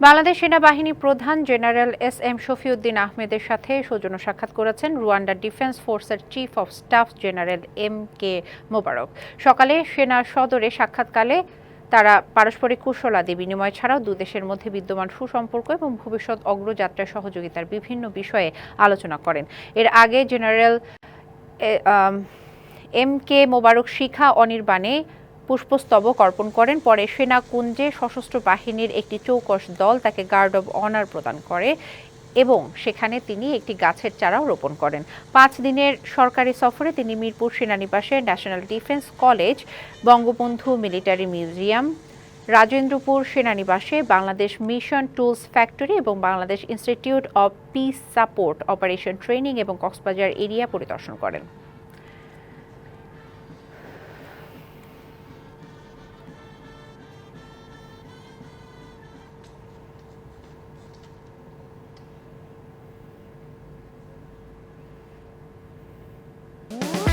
বাংলাদেশ সেনাবাহিনী প্রধান general S M Shafiuddin আহমেদের সাথে সৌজন্য সাক্ষাৎ করেছেন রুয়ান্ডা ডিফেন্স ফোর্সের chief of staff general M K Mobarak. সকালে সেনা সদরে সাক্ষাৎকালে তারা পারস্পরিক কুশলাদি বিনিময় ছাড়াও দুদেশের মধ্যে বিদ্যমান সুসম্পর্ক এবং ভবিষ্যৎ অগ্রযাত্রায় সহযোগিতার বিভিন্ন বিষয়ে আলোচনা করেন। এর আগে জেনারেল এম কে মোবারক শিখা অনির্বাণে পুষ্পস্তবক অর্পণ করেন। পরে সেনা কুঞ্জে সশস্ত্র বাহিনীর একটি চৌকস দল তাকে গার্ড অব অনার প্রদান করে এবং সেখানে তিনি একটি গাছের চারাও রোপণ করেন। পাঁচ দিনের সরকারি সফরে তিনি মিরপুর সেনানিবাসে national defence college, Bangabandhu military museum, Rajendrapur সেনানিবাসে, বাংলাদেশ মিশন টুলস ফ্যাক্টরি এবং Bangladesh institute of peace support operation training এবং কক্সবাজার এরিয়া পরিদর্শন করেন।